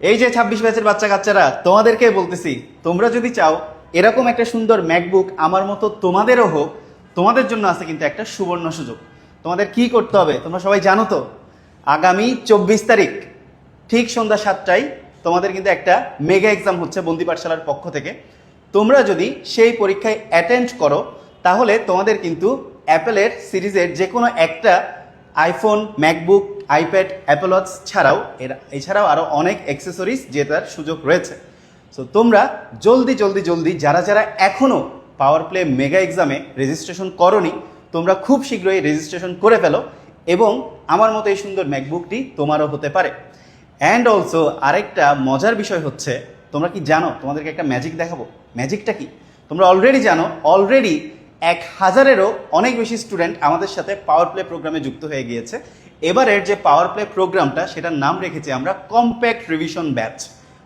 এই যে ছাব্বিশ ব্যাচের বাচ্চা কাচ্চারা তোমাদেরকে বলতেছি, তোমরা যদি চাও, এরকম একটা সুন্দর ম্যাকবুক আমার মতো তোমাদেরও হোক, তোমাদের জন্য আছে কিন্তু একটা সুবর্ণ সুযোগ। তোমাদের কি করতে হবে, তোমরা সবাই জানো তো? আগামী চব্বিশ তারিখ, ঠিক সন্ধ্যা সাতটায় তোমাদের কিন্তু একটা মেগা এক্সাম হচ্ছে বন্দি পাঠশালার পক্ষ থেকে। তোমরা যদি সেই পরীক্ষায় অ্যাটেন্ড করো, তাহলে তোমাদের কিন্তু অ্যাপেলের সিরিজের যে কোনো একটা iPhone MacBook iPad Apple Watch ছাড়াও এর এছাড়াও আরও অনেক অ্যাক্সেসরিজ জেতার সুযোগ রয়েছে। সো তোমরা জলদি জলদি জলদি যারা যারা এখনও পাওয়ার প্লে মেগা এক্সামে রেজিস্ট্রেশন করনি, তোমরা খুব শীঘ্রই রেজিস্ট্রেশন করে ফেলো এবং আমার মতো এই সুন্দর ম্যাকবুকটি তোমারও হতে পারে। অ্যান্ড অলসো আরেকটা মজার বিষয় হচ্ছে, তোমরা কি জানো, তোমাদেরকে একটা ম্যাজিক দেখাবো? ম্যাজিকটা কি? তোমরা অলরেডি জানো অলরেডি এক হাজারেরও অনেক বেশি স্টুডেন্ট আমাদের সাথে পাওয়ার প্লে প্রোগ্রামে যুক্ত হয়ে গিয়েছে। এবারের যে পাওয়ার প্লে প্রোগ্রামটা সেটার নাম রেখেছি আমরা কম্প্যাক্ট রিভিশন ব্যাচ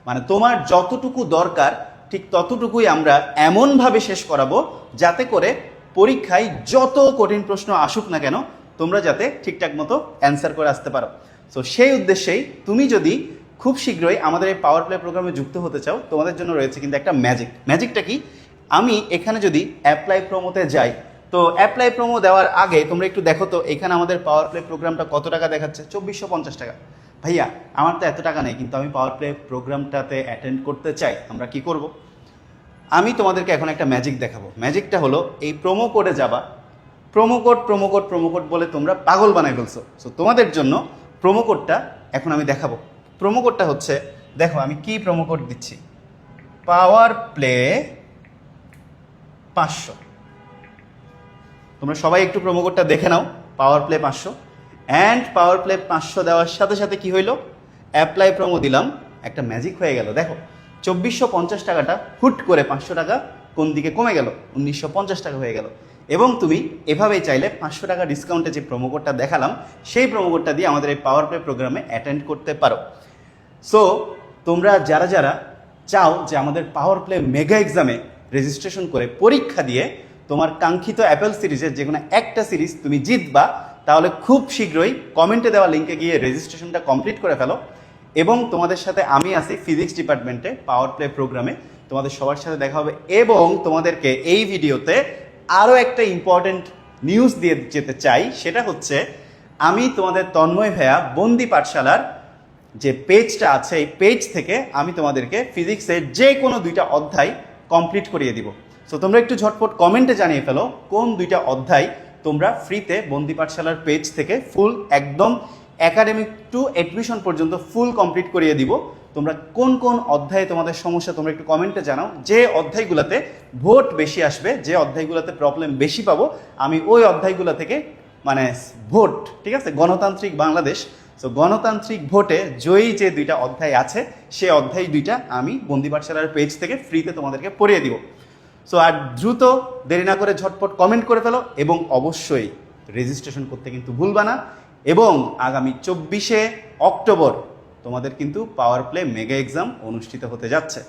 মানে তোমার যতটুকু দরকার, ঠিক ততটুকুই আমরা এমনভাবে শেষ করাবো, যাতে করে পরীক্ষায় যত কঠিন প্রশ্ন আসুক না কেন, তোমরা যাতে ঠিকঠাক মতো অ্যান্সার করে আসতে পারো। সো সেই উদ্দেশ্যেই তুমি যদি খুব শীঘ্রই আমাদের এই পাওয়ার প্লে প্রোগ্রামে যুক্ত হতে চাও, তোমাদের জন্য রয়েছে কিন্তু একটা ম্যাজিক ম্যাজিকটা কি? আমি এখানে যদি অ্যাপ্লাই প্রোমোতে যাই তো অ্যাপ্লাই প্রোমো দেওয়ার আগে তোমরা একটু দেখো তো, এখানে আমাদের পাওয়ার প্লে প্রোগ্রামটা কত টাকা দেখাচ্ছে? চব্বিশশো পঞ্চাশ টাকা। ভাইয়া, আমার তো এত টাকা নেই, কিন্তু আমি পাওয়ার প্লে প্রোগ্রামটাতে অ্যাটেন্ড করতে চাই, আমরা কি করব? আমি তোমাদেরকে এখন একটা ম্যাজিক দেখাবো। ম্যাজিকটা হলো, এই প্রোমো কোডে যাবা। Promo code promo code promo code বলে তোমরা পাগল বানাই ফেলছো। সো তোমাদের জন্য প্রোমো কোডটা এখন আমি দেখাবো। প্রোমো কোডটা হচ্ছে, দেখো আমি কি প্রোমো কোড দিচ্ছি? পাওয়ার প্লে পাঁচশো। তোমরা সবাই একটু প্রোমো কোডটা দেখে নাও পাওয়ার প্লে পাঁচশো। অ্যান্ড পাওয়ার প্লে পাঁচশো দেওয়ার সাথে সাথে কি হইল? অ্যাপ্লাই প্রোমো দিলাম, একটা ম্যাজিক হয়ে গেল। দেখো, চব্বিশশো পঞ্চাশ টাকাটা হুট করে পাঁচশো টাকা কোন দিকে কমে গেল? উনিশশো পঞ্চাশ টাকা হয়ে গেল। এবং তুমি এভাবেই চাইলে পাঁচশো টাকা ডিসকাউন্টে যে প্রোমো কোডটা দেখালাম, সেই প্রোমো কোডটা দিয়ে আমাদের এই পাওয়ার প্লে প্রোগ্রামে অ্যাটেন্ড করতে পারো। সো তোমরা যারা যারা চাও যে আমাদের পাওয়ার প্লে মেগা এক্সামে রেজিস্ট্রেশন করে পরীক্ষা দিয়ে তোমার কাঙ্ক্ষিত অ্যাপেল সিরিজের যে কোনো একটা সিরিজ তুমি জিতবা, তাহলে খুব শীঘ্রই কমেন্টে দেওয়া লিঙ্কে গিয়ে রেজিস্ট্রেশনটা কমপ্লিট করে ফেলো। এবং তোমাদের সাথে আমি আছি ফিজিক্স ডিপার্টমেন্টে পাওয়ার প্লে প্রোগ্রামে তোমাদের সবার সাথে দেখা হবে এবং তোমাদেরকে এই ভিডিওতে আরও একটা ইম্পর্ট্যান্ট নিউজ দিয়ে যেতে চাই। সেটা হচ্ছে, আমি তোমাদের তন্ময় ভাইয়া বন্দি পাঠশালার যে পেজটা আছে, এই পেজ থেকে আমি তোমাদেরকে ফিজিক্সের যে কোনো দুইটা অধ্যায় কমপ্লিট করিয়ে দিব। সো তোমরা একটু ঝটপট কমেন্টে জানিয়ে ফেলো, কোন দুইটা অধ্যায় তোমরা ফ্রিতে বন্দি পাঠশালার পেজ থেকে ফুল একদম একাডেমিক টু অ্যাডমিশন পর্যন্ত ফুল কমপ্লিট করিয়ে দিব। তোমরা কোন কোন অধ্যায়ে তোমাদের সমস্যা তোমরা একটু কমেন্টে জানাও। যে অধ্যায়গুলোতে ভোট বেশি আসবে, যে অধ্যায়গুলোতে প্রবলেম বেশি পাবো, আমি ওই অধ্যায়গুলো থেকে মানে ভোট ঠিক আছে? গণতান্ত্রিক বাংলাদেশ। সো গণতান্ত্রিক ভোটে জয়ী যে দুইটা অধ্যায় আছে, সে অধ্যায় দুইটা আমি বন্দি পাঠশালার পেজ থেকে ফ্রিতে তোমাদেরকে পড়িয়ে দিব। সো আর দ্রুত দেরি না করে ঝটপট কমেন্ট করে ফেলো এবং অবশ্যই রেজিস্ট্রেশন করতে কিন্তু ভুলবা না। এবং আগামী চব্বিশে অক্টোবর তোমাদের কিন্তু পাওয়ার প্লে মেগা এক্সাম অনুষ্ঠিত হতে যাচ্ছে।